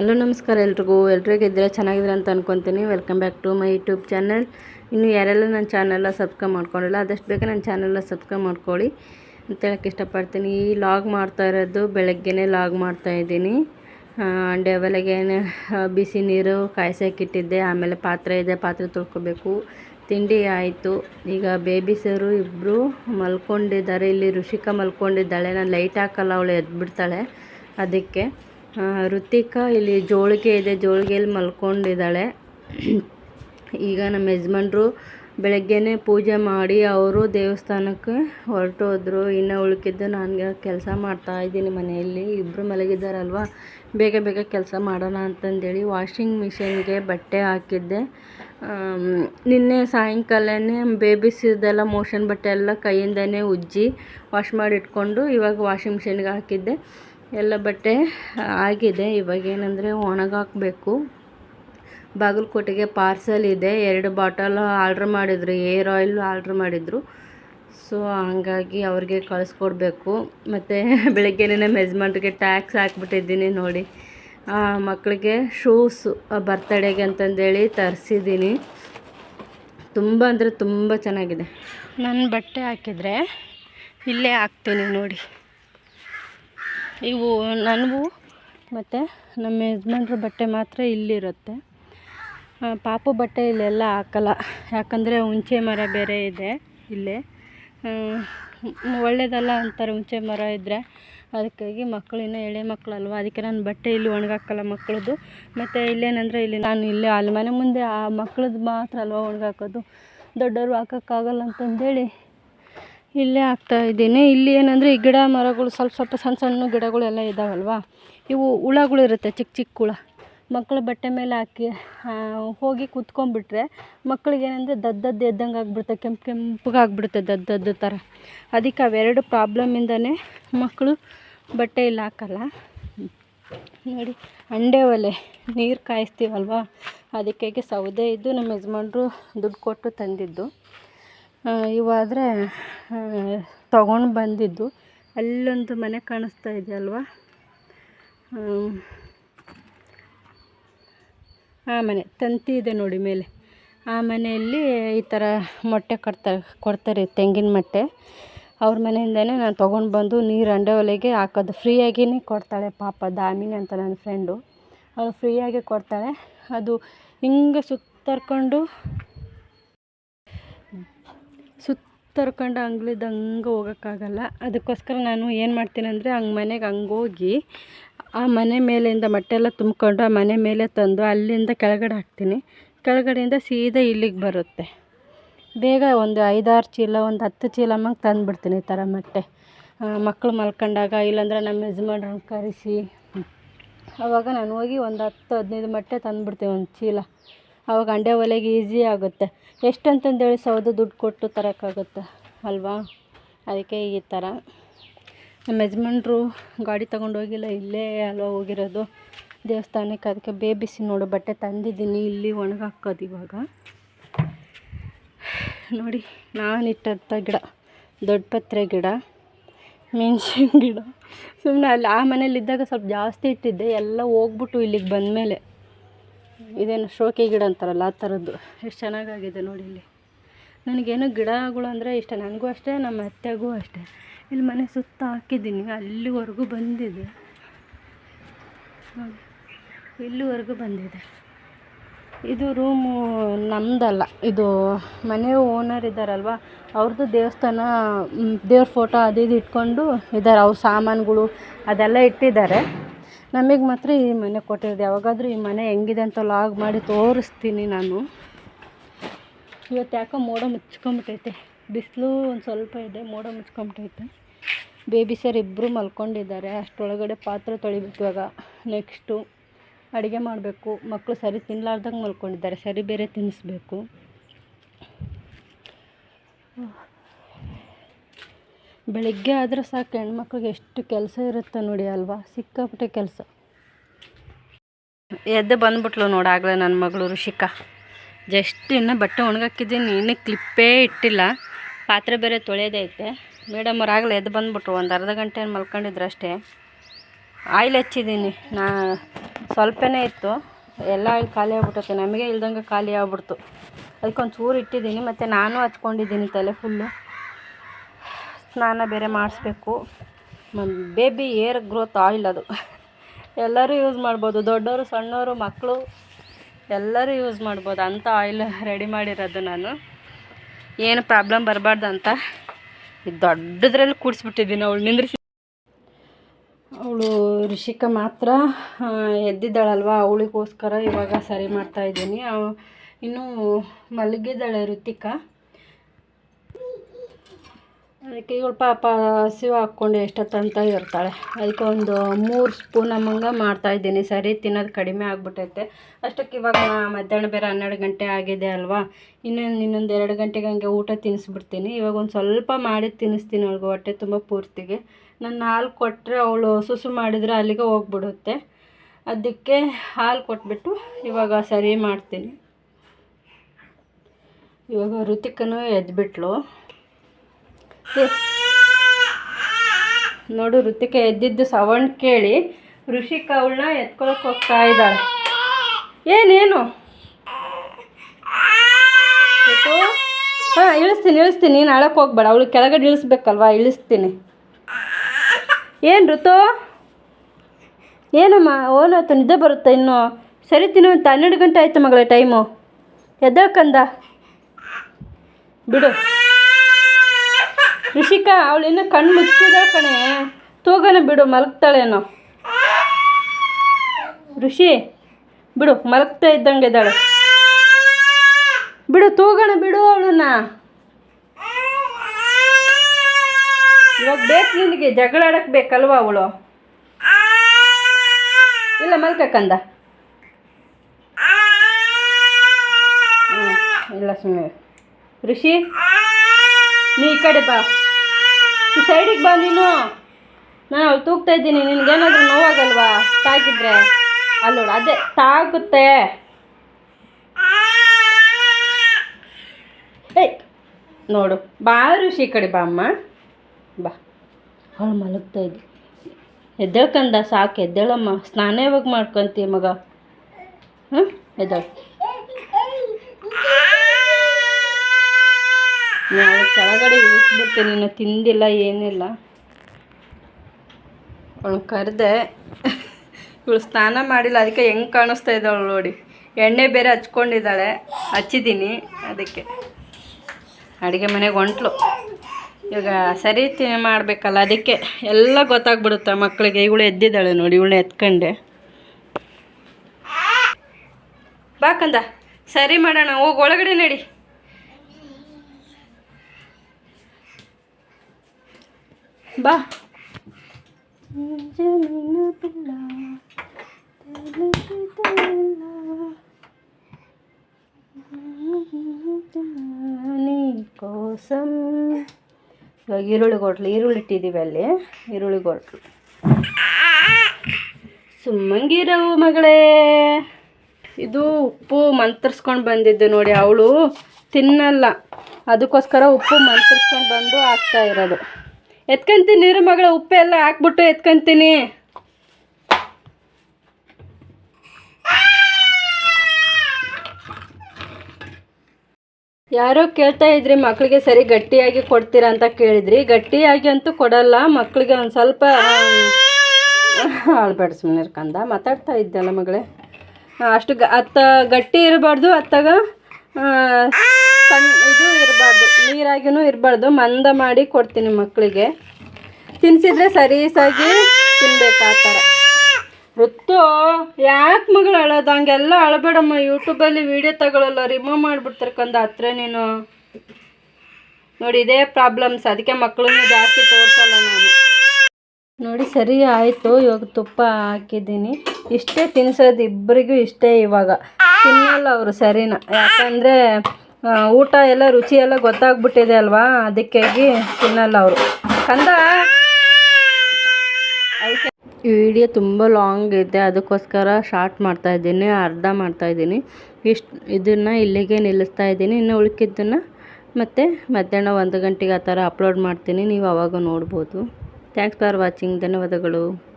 Hello, ನಮಸ್ಕಾರ ಎಲ್ರಿಗೂ. ಎಲ್ರಿಗೂ ಇದ್ದರೆ ಚೆನ್ನಾಗಿದ್ರೆ ಅಂತ ಅನ್ಕೊತೀನಿ. Welcome back to my YouTube channel ಇನ್ನು ಯಾರೆಲ್ಲ ನನ್ನ ಚಾನಲ್ನ ಸಬ್ಸ್ಕ್ರೈಬ್ ಮಾಡ್ಕೊಂಡಿಲ್ಲ, ಆದಷ್ಟು ಬೇಗ ನನ್ನ ಚಾನಲ್ನ ಸಬ್ಸ್ಕ್ರೈಬ್ ಮಾಡ್ಕೊಳ್ಳಿ. ಅಂತ ಹೇಳಕ್ಕೆ ಇಷ್ಟಪಡ್ತೀನಿ. ಈ ಲಾಗ್ ಮಾಡ್ತಾ ಇರೋದು ಬೆಳಗ್ಗೆನೇ ಲಾಗ್ ಮಾಡ್ತಾ ಅಂಡೆ ಬೆಳಗ್ಗೆ ಬಿಸಿ ನೀರು ಕಾಯಿಸಾಕಿಟ್ಟಿದ್ದೆ ಆಮೇಲೆ ಪಾತ್ರೆ ಇದೆ, ಪಾತ್ರೆ ತೊಳ್ಕೊಬೇಕು. ತಿಂಡಿ ಆಯಿತು. ಈಗ ಬೇಬಿ ಸರು ಇಬ್ಬರು ಮಲ್ಕೊಂಡಿದ್ದಾರೆ. ಇಲ್ಲಿ ಋಷಿಕಾ ಮಲ್ಕೊಂಡಿದ್ದಾಳೆ. ನಾನು ಲೈಟ್ ಹಾಕಲ್ಲ, ಅವಳು ಎದ್ಬಿಡ್ತಾಳೆ. ಅದಕ್ಕೆ ಋತಿಕಾ ಇಲ್ಲಿ ಜೋಳಿಗೆ ಇದೆ ಜೋಳಿಗೆಯಲ್ಲಿ ಮಲ್ಕೊಂಡಿದ್ದಾಳೆ. ಈಗ ನಮ್ಮ ಯಜಮಾನ್ರು ಬೆಳಗ್ಗೆನೇ ಪೂಜೆ ಮಾಡಿ ಅವರು ದೇವಸ್ಥಾನಕ್ಕೆ ಹೊರಟೋದ್ರು. ಇನ್ನು ಉಳ್ಕಿದ್ದು ನನಗೆ ಕೆಲಸ ಮಾಡ್ತಾ ಇದ್ದೀನಿ ಮನೆಯಲ್ಲಿ. ಇಬ್ಬರು ಮಲಗಿದ್ದಾರಲ್ವ? ಬೇಗ ಬೇಗ ಕೆಲಸ ಮಾಡೋಣ ಅಂತಂದೇಳಿ ವಾಷಿಂಗ್ ಮಿಷಿನ್ಗೆ ಬಟ್ಟೆ ಹಾಕಿದ್ದೆ. ನಿನ್ನೆ ಸಾಯಂಕಾಲನೇ ಬೇಬಿಸಿದೆಲ್ಲ ಮೋಷನ್ ಬಟ್ಟೆ ಎಲ್ಲ ಕೈಯಿಂದನೇ ಉಜ್ಜಿ ವಾಶ್ ಮಾಡಿ ಇಟ್ಕೊಂಡು ಇವಾಗ ವಾಷಿಂಗ್ ಮಿಷಿನ್ಗೆ ಹಾಕಿದ್ದೆ. ಎಲ್ಲ ಬಟ್ಟೆ ಆಗಿದೆ. ಇವಾಗ ಏನಂದರೆ ಒಣಗಾಕಬೇಕು ಬಾಗಲಕೋಟೆಗೆ ಪಾರ್ಸಲ್ ಇದೆ. ಎರಡು ಬಾಟಲ್ ಆರ್ಡ್ರ್ ಮಾಡಿದ್ರು. ಏರ್ ಆಯಿಲ್ ಆರ್ಡ್ರ್ ಮಾಡಿದರು. ಸೊ, ಹಂಗಾಗಿ ಅವ್ರಿಗೆ ಕಳಿಸ್ಕೊಡ್ಬೇಕು. ಮತ್ತು ಬೆಳಗ್ಗೆನೇ ನಮ್ಮ ಯಜಮಾನ್ರಿಗೆ ಟ್ಯಾಕ್ಸ್ ಹಾಕ್ಬಿಟ್ಟಿದ್ದೀನಿ ನೋಡಿ. ಮಕ್ಕಳಿಗೆ ಶೂಸ್ ಬರ್ತಡೇಗೆ ಅಂತಂದೇಳಿ ತರಿಸಿದ್ದೀನಿ. ತುಂಬ ಅಂದರೆ ತುಂಬ ಚೆನ್ನಾಗಿದೆ. ನನ್ನ ಬಟ್ಟೆ ಹಾಕಿದರೆ ಇಲ್ಲೇ ಹಾಕ್ತೀನಿ ನೋಡಿ. ಇವು ನನಗೂ ಮತ್ತು ನಮ್ಮ ಯಜಮಾನ್ರ ಬಟ್ಟೆ ಮಾತ್ರ ಇಲ್ಲಿರುತ್ತೆ. ಪಾಪ ಬಟ್ಟೆ ಇಲ್ಲೆಲ್ಲ ಹಾಕಲ್ಲ. ಯಾಕಂದರೆ ಹುಂಚೆ ಮರ ಬೇರೆ ಇದೆ ಇಲ್ಲೇ. ಒಳ್ಳೆಯದಲ್ಲ ಅಂತಾರೆ ಹುಂಚೆ ಮರ ಇದ್ದರೆ ಅದಕ್ಕಾಗಿ ಮಕ್ಕಳು ಇನ್ನೂ ಎಳೆ ಮಕ್ಕಳಲ್ವ ಅದಕ್ಕೆ ನಾನು ಬಟ್ಟೆ ಇಲ್ಲಿ ಒಣಗಾಕಲ್ಲ ಮಕ್ಕಳದ್ದು ಮತ್ತು ಇಲ್ಲೇನಂದರೆ ಇಲ್ಲಿ ನಾನು ಇಲ್ಲೇ ಅಲ್ಲಿ ಮನೆ ಮುಂದೆ ಆ ಮಕ್ಳದ್ದು ಮಾತ್ರ ಅಲ್ವ ಒಣಗಾಕೋದು? ದೊಡ್ಡವರು ಹಾಕೋಕ್ಕಾಗಲ್ಲ ಅಂತಂದೇಳಿ ಇಲ್ಲೇ ಹಾಕ್ತಾ ಇದ್ದೀನಿ. ಇಲ್ಲಿ ಏನಂದರೆ ಈ ಗಿಡ ಮರಗಳು ಸ್ವಲ್ಪ ಸ್ವಲ್ಪ ಸಣ್ಣ ಸಣ್ಣ ಗಿಡಗಳೆಲ್ಲ ಇದ್ದಾವಲ್ವ ಇವು ಹುಳಗಳು ಇರುತ್ತೆ, ಚಿಕ್ಕ ಚಿಕ್ಕ ಹುಳ. ಮಕ್ಕಳು ಬಟ್ಟೆ ಮೇಲೆ ಹಾಕಿ ಹೋಗಿ ಕುತ್ಕೊಂಡ್ಬಿಟ್ರೆ ಮಕ್ಳಿಗೆ ಏನಂದರೆ ದದ್ದದ್ದು ಎದ್ದಂಗೆ ಆಗಿಬಿಡುತ್ತೆ, ಕೆಂಪು ಕೆಂಪಗೆ ಆಗ್ಬಿಡುತ್ತೆ ದದ್ದದ್ದು ಥರ. ಅದಕ್ಕೆ ಅವೆರಡು ಪ್ರಾಬ್ಲಮಿಂದನೇ ಮಕ್ಕಳು ಬಟ್ಟೆ ಇಲ್ಲಿ ಹಾಕಲ್ಲ. ನೋಡಿ, ಅಂಡೆ ಒಲೆ, ನೀರು ಕಾಯಿಸ್ತೀವಲ್ವ? ಅದಕ್ಕಾಗಿ ಸೌದೆ ಇದ್ದು ನಮ್ಮ ಯಜಮಾನ್ರು ದುಡ್ಡು ಕೊಟ್ಟು ತಂದಿದ್ದು. ಇವಾದರೆ ತೊಗೊಂಡು ಬಂದಿದ್ದು. ಅಲ್ಲೊಂದು ಮನೆ ಕಾಣಿಸ್ತಾ ಇದೆ ಅಲ್ವಾ? ಆ ಮನೆ, ತಂತಿ ಇದೆ ನೋಡಿ ಮೇಲೆ. ಆ ಮನೆಯಲ್ಲಿ ಈ ಥರ ಮೊಟ್ಟೆ ಕೊಡ್ತಾರೆ ಕೊಡ್ತಾರೆ, ತೆಂಗಿನ ಮೊಟ್ಟೆ. ಅವ್ರ ಮನೆಯಿಂದನೇ ನಾನು ತೊಗೊಂಡು ಬಂದು ನೀರು ಅಂಡೆ ಒಲೆಗೆ ಹಾಕೋದು. ಫ್ರೀಯಾಗಿಯೇ ಕೊಡ್ತಾಳೆ ಪಾಪ ದಾಮಿನಿ ಅಂತ ನನ್ನ ಫ್ರೆಂಡು ಅವಳು ಫ್ರೀಯಾಗೆ ಕೊಡ್ತಾಳೆ. ಅದು ಹಿಂಗೆ ಸುತ್ತರ್ಕೊಂಡು ಸುತ್ತರ್ಕೊಂಡು ಅಂಗ್ಳಿದ್ದು ಹಂಗೆ ಹೋಗೋಕ್ಕಾಗಲ್ಲ. ಅದಕ್ಕೋಸ್ಕರ ನಾನು ಏನು ಮಾಡ್ತೀನಿ ಅಂದರೆ ಹಂಗೆ ಮನೆಗೆ ಹಂಗೆ ಹೋಗಿ ಆ ಮನೆ ಮೇಲಿಂದ ಮಟ್ಟೆ ಎಲ್ಲ ತುಂಬಿಕೊಂಡು ಆ ಮನೆ ಮೇಲೆ ತಂದು ಅಲ್ಲಿಂದ ಕೆಳಗಡೆ ಹಾಕ್ತೀನಿ. ಕೆಳಗಡೆಯಿಂದ ಸೀದಾ ಇಲ್ಲಿಗೆ ಬರುತ್ತೆ. ಬೇಗ ಒಂದು ಐದಾರು ಚೀಲ, ಒಂದು ಹತ್ತು ಚೀಲ ಮಂಗೆ ತಂದುಬಿಡ್ತೀನಿ ಈ ಥರ ಮೊಟ್ಟೆ. ಮಕ್ಕಳು ಮಲ್ಕೊಂಡಾಗ ಇಲ್ಲಾಂದ್ರೆ ನಮ್ಮ ಯಜಮಾನ್ರನ್ನ ಕರೆಸಿ. ಆವಾಗ ನಾನು ಹೋಗಿ ಒಂದು ಹತ್ತು, ಹದಿನೈದು ಮೊಟ್ಟೆ ತಂದುಬಿಡ್ತೀನಿ ಒಂದು ಚೀಲ. ಆವಾಗ ಅಂಡೆ ಒಲೆಗೆ ಈಸಿ ಆಗುತ್ತೆ. ಎಷ್ಟಂತಂದೇಳಿ ಸೌದೆ ದುಡ್ಡು ಕೊಟ್ಟು ತರೋಕ್ಕಾಗುತ್ತೆ ಅಲ್ವಾ? ಅದಕ್ಕೆ ಈ ಥರ. ನಮ್ಮ ಯಜಮಾನ್ರು ಗಾಡಿ ತೊಗೊಂಡೋಗಿಲ್ಲ ಇಲ್ಲೇ ಅಲ್ವಾ ಹೋಗಿರೋದು. ದೇವಸ್ಥಾನಕ್ಕೆ ಅದಕ್ಕೆ ಬೇಬಿಸಿ ನೋಡು, ಬಟ್ಟೆ ತಂದಿದ್ದೀನಿ, ಇಲ್ಲಿ ಒಣಗಾಕೋದು ಇವಾಗ. ನೋಡಿ, ನಾನು ಇಟ್ಟಂಥ ಗಿಡ, ದೊಡ್ಡ ಪತ್ರೆ ಗಿಡ, ಮೆಣಸಿನ ಗಿಡ. ಸುಮ್ಮನೆ ಅಲ್ಲಿ ಆ ಮನೇಲಿದ್ದಾಗ ಸ್ವಲ್ಪ ಜಾಸ್ತಿ ಇಟ್ಟಿದ್ದೆ, ಎಲ್ಲ ಹೋಗ್ಬಿಟ್ಟು ಇಲ್ಲಿಗೆ ಬಂದಮೇಲೆ. ಇದೇನು ಶೋಕಿ ಗಿಡ ಅಂತಾರಲ್ಲ, ಆ ಥರದ್ದು. ಎಷ್ಟು ಚೆನ್ನಾಗಾಗಿದೆ ನೋಡಿ ಇಲ್ಲಿ. ನನಗೇನು ಗಿಡಗಳು ಅಂದರೆ ಇಷ್ಟ. ನನಗೂ ಅಷ್ಟೇ, ನಮ್ಮ ಅತ್ತೆಗೂ ಅಷ್ಟೇ. ಇಲ್ಲಿ ಮನೆ ಸುತ್ತ ಹಾಕಿದ್ದೀನಿ, ಅಲ್ಲಿವರೆಗೂ ಬಂದಿದೆ. ಇಲ್ಲಿವರೆಗೂ ಬಂದಿದೆ. ಇದು ರೂಮು ನಮ್ಮದಲ್ಲ ಇದು ಮನೆ ಓನರ್ ಇದ್ದಾರಲ್ವ, ಅವ್ರದ್ದು ದೇವಸ್ಥಾನ ದೇವ್ರ ಫೋಟೋ ಅದು ಇದು ಇಟ್ಕೊಂಡು ಇದ್ದಾರೆ ಅವ್ರ ಸಾಮಾನುಗಳು ಅದೆಲ್ಲ ಇಟ್ಟಿದ್ದಾರೆ. ನಮಗೆ ಮಾತ್ರ ಈ ಮನೆ ಕೊಟ್ಟಿರೋದು. ಯಾವಾಗಾದರೂ ಈ ಮನೆ ಹೆಂಗಿದೆ ಅಂತ ಲಾಗ್ ಮಾಡಿ ತೋರಿಸ್ತೀನಿ ನಾನು. ಇವತ್ತು ಯಾಕೋ ಮೋಡ ಮುಚ್ಕೊಂಬಿಟ್ಟೈತೆ ಬಿಸಿಲು ಒಂದು ಸ್ವಲ್ಪ ಇದೆ, ಮೋಡ ಮುಚ್ಕೊಂಬಿಟ್ಟೈತೆ ಬೇಬಿ ಸರ್ ಇಬ್ಬರು ಮಲ್ಕೊಂಡಿದ್ದಾರೆ. ಅಷ್ಟರೊಳಗಡೆ ಪಾತ್ರೆ ತೊಳಿಬೇಕು ಇವಾಗ. ನೆಕ್ಸ್ಟು ಅಡುಗೆ ಮಾಡಬೇಕು. ಮಕ್ಕಳು ಸರಿ ತಿನ್ನಲಾರ್ದಂಗೆ ಮಲ್ಕೊಂಡಿದ್ದಾರೆ. ಸರಿ ಬೇರೆ ತಿನ್ನಿಸ್ಬೇಕು ಬೆಳಿಗ್ಗೆ ಆದರೆ ಸಾಕು ಹೆಣ್ಮಕ್ಳಿಗೆ ಎಷ್ಟು ಕೆಲಸ ಇರುತ್ತೆ ನೋಡಿ ಅಲ್ವಾ? ಸಿಕ್ಕಾಪಟ್ಟೆ ಕೆಲಸ. ಎದ್ದು ಬಂದ್ಬಿಟ್ಲು ನೋಡಾಗಲೇ ನನ್ನ ಮಗಳು ಋಷಿಕಾ. ಜಸ್ಟ್ ಇನ್ನು ಬಟ್ಟೆ ಒಣಗಾಕಿದ್ದೀನಿ, ಇನ್ನೂ ಕ್ಲಿಪ್ಪೇ ಇಟ್ಟಿಲ್ಲ. ಪಾತ್ರೆ ಬೇರೆ ತೊಳೆಯೋದೈತೆ ಮೇಡಮ್ ಅವ್ರು ಆಗಲೇ ಎದ್ದು ಬಂದ್ಬಿಟ್ರು, ಒಂದು ಅರ್ಧ ಗಂಟೆ ಮಲ್ಕೊಂಡಿದ್ರು ಅಷ್ಟೇ. ಆಯಿಲ್ ಹಚ್ಚಿದ್ದೀನಿ, ನಾ ಸ್ವಲ್ಪನೇ ಇತ್ತು. ಎಲ್ಲ ಆಯಿಲ್ ಖಾಲಿ ಆಗ್ಬಿಟ್ಟೈತೆ, ನಮಗೆ ಇಲ್ದಂಗೆ ಖಾಲಿ ಆಗ್ಬಿಡ್ತು. ಅದಕ್ಕೊಂದು ಚೂರು ಇಟ್ಟಿದ್ದೀನಿ, ಮತ್ತು ನಾನು ಹಚ್ಕೊಂಡಿದ್ದೀನಿ ತಲೆ ಫುಲ್ಲು ಸ್ನಾನ ಬೇರೆ ಮಾಡಿಸ್ಬೇಕು. ಬೇಬಿ ಏರ್ ಗ್ರೋತ್ ಆಯಿಲ್ ಅದು. ಎಲ್ಲರೂ ಯೂಸ್ ಮಾಡ್ಬೋದು. ದೊಡ್ಡವರು ಸಣ್ಣವರು ಮಕ್ಕಳು ಎಲ್ಲರೂ ಯೂಸ್ ಮಾಡ್ಬೋದು. ಅಂಥ ಆಯಿಲ್ ರೆಡಿ ಮಾಡಿರೋದು ನಾನು. ಏನು ಪ್ರಾಬ್ಲಮ್ ಬರಬಾರ್ದು ಅಂತ ಇದು ದೊಡ್ಡದ್ರಲ್ಲಿ ಕೂಡಿಸ್ಬಿಟ್ಟಿದ್ದೀನಿ ಅವಳು. ನಿಂದ್ರಿಸಿ. ಅವಳು ಋಷಿಕ ಮಾತ್ರ ಎದ್ದಿದ್ದಾಳಲ್ವ? ಅವಳಿಗೋಸ್ಕರ ಇವಾಗ ಸರಿ ಮಾಡ್ತಾಯಿದ್ದೀನಿ ಇನ್ನೂ ಮಲಗಿದ್ದಾಳೆ ಋತಿಕಾ ಅದಕ್ಕೆ ಇವಳು ಪಾಪ ಹಸಿವು ಹಾಕ್ಕೊಂಡು ಎಷ್ಟೊತ್ತಂತ ಇರ್ತಾಳೆ. ಅದಕ್ಕೆ ಒಂದು ಮೂರು ಸ್ಪೂನ್ ಅಮ್ಮಂಗೆ ಮಾಡ್ತಾಯಿದ್ದೀನಿ ಸರಿ, ತಿನ್ನೋದು ಕಡಿಮೆ ಆಗಿಬಿಟ್ಟೈತೆ. ಅಷ್ಟಕ್ಕೆ ಇವಾಗ ಮಧ್ಯಾಹ್ನ ಬೇರೆ ಹನ್ನೆರಡು ಗಂಟೆ ಆಗಿದೆ ಅಲ್ವಾ? ಇನ್ನೊಂದು ಇನ್ನೊಂದು ಎರಡು ಗಂಟೆಗೆ ಹಂಗೆ ಊಟ ತಿನ್ನಿಸ್ಬಿಡ್ತೀನಿ ಇವಾಗ ಒಂದು ಸ್ವಲ್ಪ ಮಾಡಿ ತಿನ್ನಿಸ್ತೀನಿ ಅವ್ಳಿಗೆ, ಹೊಟ್ಟೆ ತುಂಬ ಪೂರ್ತಿಗೆ. ನಾನು ಹಾಲು ಕೊಟ್ಟರೆ ಅವಳು ಸುಸು ಮಾಡಿದರೆ ಅಲ್ಲಿಗೆ ಹೋಗ್ಬಿಡುತ್ತೆ. ಅದಕ್ಕೆ ಹಾಲು ಕೊಟ್ಬಿಟ್ಟು ಇವಾಗ ಸರಿ ಮಾಡ್ತೀನಿ. ಇವಾಗ ಋತಿಕನೂ ಎದ್ಬಿಟ್ಲು. ನೋಡು ಋತಿಕ ಎದ್ದಿದ್ದು ಸೌಂಡ್ ಕೇಳಿ ಋಷಿಕ ಅವಳನ್ನ ಎತ್ಕೊಳಕ್ಕೆ ಹೋಗ್ತಾ ಇದ್ದಾಳೆ. ಏನೇನು? ಹಾಂ, ಇಳಿಸ್ತೀನಿ ಇಳಿಸ್ತೀನಿ. ನೀನು ಅಳಕ್ಕೆ ಹೋಗ್ಬೇಡ. ಅವಳು ಕೆಳಗಡೆ ಇಳಿಸ್ಬೇಕಲ್ವಾ? ಇಳಿಸ್ತೀನಿ. ಏನು ಋತು? ಏನಮ್ಮ? ಓನಾಯ್ತು ನಿದ್ದೆ ಬರುತ್ತೆ ಇನ್ನು. ಸರಿ ತಿನ್ನು ಹನ್ನೆರಡು ಗಂಟೆ ಆಯ್ತು ಮಗಳೇ, ಟೈಮು. ಎದ್ದೇಳ್ಕಂದ ಬಿಡು. ರಿಷಿಕಾ, ಅವಳು ಇನ್ನೂ ಕಣ್ಣು ಮುಚ್ಚಿದ ಕಣೆ. ತೂಗನ ಬಿಡು, ಮಲಗ್ತಾಳೇನೋ. ಋಷಿ, ಬಿಡು, ಮಲಗ್ತಾ ಇದ್ದಂಗೆ ಇದ್ದಾಳೆ. ಬಿಡು ತೂಗಣ ಬಿಡು ಅವಳನ್ನ. ಇವಾಗ ಬೇಕು ನಿನಗೆ, ಜಗಳ ಆಡಕ್ಕೆ ಬೇಕಲ್ವಾ ಅವಳು? ಇಲ್ಲ ಮಲ್ಕಂದ ಇಲ್ಲ ಸುಮ್ಮನೆ ಋಷಿ, ನೀ ಈ ಕಡೆ ಬಾ. ಸೈಡಿಗೆ ಬಾ ನೀನು. ನಾನು ಅವ್ಳು ತೂಗ್ತಾ ಇದ್ದೀನಿ, ನಿನಗೇನಾದರೂ ನೋವಾಗಲ್ವಾ? ತಾಗಿದ್ರೆ. ಅಲ್ಲೋಡು ಅದೇ ತಾಗುತ್ತೆ. ನೋಡು ಬಾ ಋಷಿ ಕಡೆ ಬಾ ಅಮ್ಮ. ಬಾ. ಅವಳು ಮಲಗ್ತಾ ಇದ್ದಿ ಎದ್ದೇಳ್ಕಂದ ಸಾಕು, ಎದ್ದೇಳಮ್ಮ. ಸ್ನಾನ ಯಾವಾಗ ಮಾಡ್ಕೊಂತೀಯ ಮಗ? ಹ್ಞೂ ಎದ್ದೇಳು. ನಾನು ಕೆಳಗಡೆ ಇಳಿಸ್ಬಿಡ್ತೀನಿ ನೀನು ತಿಂದಿಲ್ಲ, ಏನಿಲ್ಲ. ಅವಳು ಕರೆದೆ. ಇವಳು ಸ್ನಾನ ಮಾಡಿಲ್ಲ, ಅದಕ್ಕೆ ಹೆಂಗೆ ಕಾಣಿಸ್ತಾ ಇದ್ದಾಳು ನೋಡಿ. ಎಣ್ಣೆ ಬೇರೆ ಹಚ್ಕೊಂಡಿದ್ದಾಳೆ, ಹಚ್ಚಿದ್ದೀನಿ ಅದಕ್ಕೆ. ಅಡುಗೆ ಮನೆಗೆ ಹೊಂಟ್ಲು. ಇವಾಗ ಸರಿ ತಿನ್ನ ಮಾಡಬೇಕಲ್ಲ, ಅದಕ್ಕೆ ಎಲ್ಲ ಗೊತ್ತಾಗ್ಬಿಡುತ್ತೆ ಮಕ್ಕಳಿಗೆ. ಇವಳು ಎದ್ದಿದ್ದಾಳೆ ನೋಡಿ, ಇವಳನ್ನ ಎತ್ಕೊಂಡೆ. ಬಾಕಂದ ಸರಿ ಮಾಡೋಣ, ಹೋಗಿ ಒಳಗಡೆ ನಡಿ. ಬಾ. ಇವಾಗ ಈರುಳ್ಳಿ ಕೊಟ್ಲು ಈರುಳ್ಳಿ ಇಟ್ಟಿದ್ದೀವಿ ಅಲ್ಲಿ, ಈರುಳ್ಳಿ ಕೊಟ್ಲು ಸುಮ್ಮಂಗಿರವು ಮಗಳೇ. ಇದು ಉಪ್ಪು ಮಂತ್ರಿಸ್ಕೊಂಡು ಬಂದಿದ್ದು ನೋಡಿ ಅವಳು, ತಿನ್ನಲ್ಲ. ಅದಕ್ಕೋಸ್ಕರ ಉಪ್ಪು ಮಂತ್ರಿಸ್ಕೊಂಡು ಬಂದು ಹಾಕ್ತಾ ಇರೋದು. ಎತ್ಕೊಂತೀನಿ ನೀರು ಮಗಳ ಉಪ್ಪೆಲ್ಲ ಹಾಕ್ಬಿಟ್ಟು ಎತ್ಕೊಂತೀನಿ. ಯಾರೋ ಕೇಳ್ತಾ ಇದ್ರಿ ಮಕ್ಕಳಿಗೆ ಸರಿ ಗಟ್ಟಿಯಾಗಿ ಕೊಡ್ತೀರಾ ಅಂತ ಕೇಳಿದ್ರಿ. ಗಟ್ಟಿಯಾಗಿ ಅಂತೂ ಕೊಡಲ್ಲ ಮಕ್ಕಳಿಗೆ ಒಂದು ಸ್ವಲ್ಪ ಆಳ್ಬೇಡ ಸುಮ್ಮನೆ ಇರ್ಕಂದ ಮಾತಾಡ್ತಾ ಇದ್ದಲ್ಲ ಮಗಳೇ. ಅಷ್ಟು ಅತ್ತ ಗಟ್ಟಿ ಇರಬಾರ್ದು, ಅತ್ತಾಗ ಸಣ್ಣ ಇದು ಇರಬಾರ್ದು, ನೀರಾಗಿನೂ ಇರಬಾರ್ದು. ಮಂದ ಮಾಡಿ ಕೊಡ್ತೀನಿ ಮಕ್ಕಳಿಗೆ ತಿನ್ಸಿದ್ರೆ ಸರೀಸಾಗಿ ತಿನ್ಬೇಕು ಆ ಥರ. ಋತು, ಯಾಕೆ ಮಗಳು ಅಳೋದು? ಹಂಗೆಲ್ಲ ಅಳಬೇಡಮ್ಮ. ಯೂಟ್ಯೂಬಲ್ಲಿ ವೀಡಿಯೋ ತಗೊಳ್ಳಲ್ಲ ರಿಮೂವ್ ಮಾಡಿಬಿಡ್ತಾರೆ ಕಂದ ಹತ್ರ ನೀನು. ನೋಡಿ, ಇದೇ ಪ್ರಾಬ್ಲಮ್ಸ್ ಅದಕ್ಕೆ ಮಕ್ಕಳನ್ನು ಜಾಸ್ತಿ ತೋರಿಸಲ್ಲ ನಾನು. ನೋಡಿ, ಸರಿ ಆಯಿತು. ಇವಾಗ ತುಪ್ಪ ಹಾಕಿದ್ದೀನಿ. ಇಷ್ಟೇ ತಿನ್ಸೋದು ಇಬ್ಬರಿಗೂ ಇಷ್ಟೇ ಇವಾಗ. ತಿನ್ನಲ್ಲ ಅವರು ಸರಿನಾ? ಯಾಕಂದರೆ ಊಟ ಎಲ್ಲ ರುಚಿ ಎಲ್ಲ ಗೊತ್ತಾಗ್ಬಿಟ್ಟಿದೆ ಅಲ್ವಾ? ಅದಕ್ಕಾಗಿ ತಿನ್ನಲ್ಲ ಅವರು. ಕಂದ? ಈ ವಿಡಿಯೋ ತುಂಬ ಲಾಂಗ್ ಇದೆ. ಅದಕ್ಕೋಸ್ಕರ ಶಾರ್ಟ್ ಮಾಡ್ತಾ ಇದ್ದೀನಿ, ಅರ್ಧ ಮಾಡ್ತಾ ಇದ್ದೀನಿ. ಇಷ್ಟು, ಇದನ್ನು ಇಲ್ಲಿಗೆ ನಿಲ್ಲಿಸ್ತಾ ಇದ್ದೀನಿ. ಇನ್ನು ಉಳ್ಕಿದ್ದನ್ನು ಮತ್ತು ಮಧ್ಯಾಹ್ನ ಒಂದು ಗಂಟೆಗೆ ಆ ಥರ ಅಪ್ಲೋಡ್ ಮಾಡ್ತೀನಿ. ನೀವು ಅವಾಗ ನೋಡ್ಬೋದು. ಥ್ಯಾಂಕ್ಸ್ ಫಾರ್ ವಾಚಿಂಗ್ ಧನ್ಯವಾದಗಳು.